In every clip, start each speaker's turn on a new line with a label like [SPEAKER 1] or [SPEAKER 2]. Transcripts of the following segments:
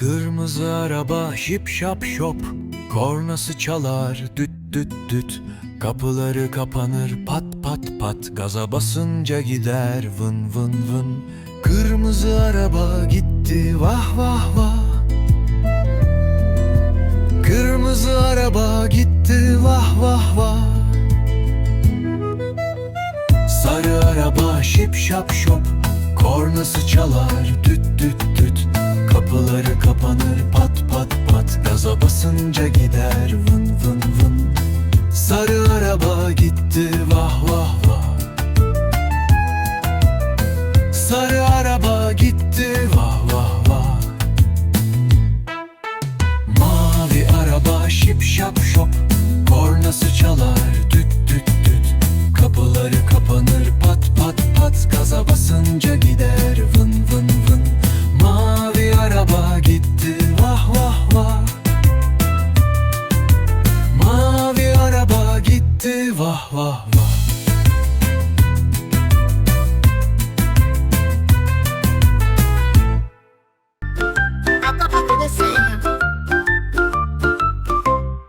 [SPEAKER 1] Kırmızı araba şip şap şop Kornası çalar düt düt düt. Kapıları kapanır pat pat pat. Gaza basınca gider vın vın vın. Kırmızı araba gitti vah vah vah. Kırmızı araba gitti vah vah vah. Sarı araba şip şap şop Kornası çalar düt düt düt Kapıları kapanır pat pat pat. Gaza basınca gider vın vın vın. Sarı araba gitti vah vah vah. Sarı araba gitti vah vah vah. Mavi araba şip şap şop. Kornası çalar düt düt düt. Kapıları kapanır pat pat pat. Gaza basınca gider. vah vah vah.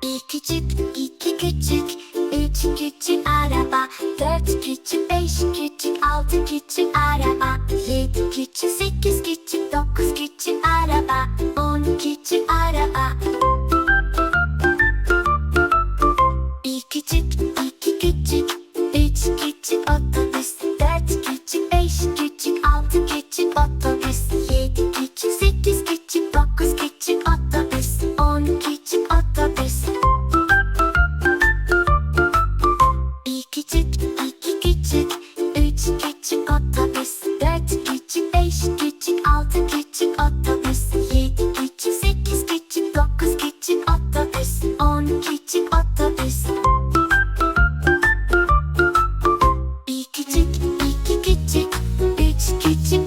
[SPEAKER 2] Bir küçük, iki araba Dört küçük, beş araba Yedi küçük, sekiz araba On araba. Bir küçük, küçük, üç küçük at. 지친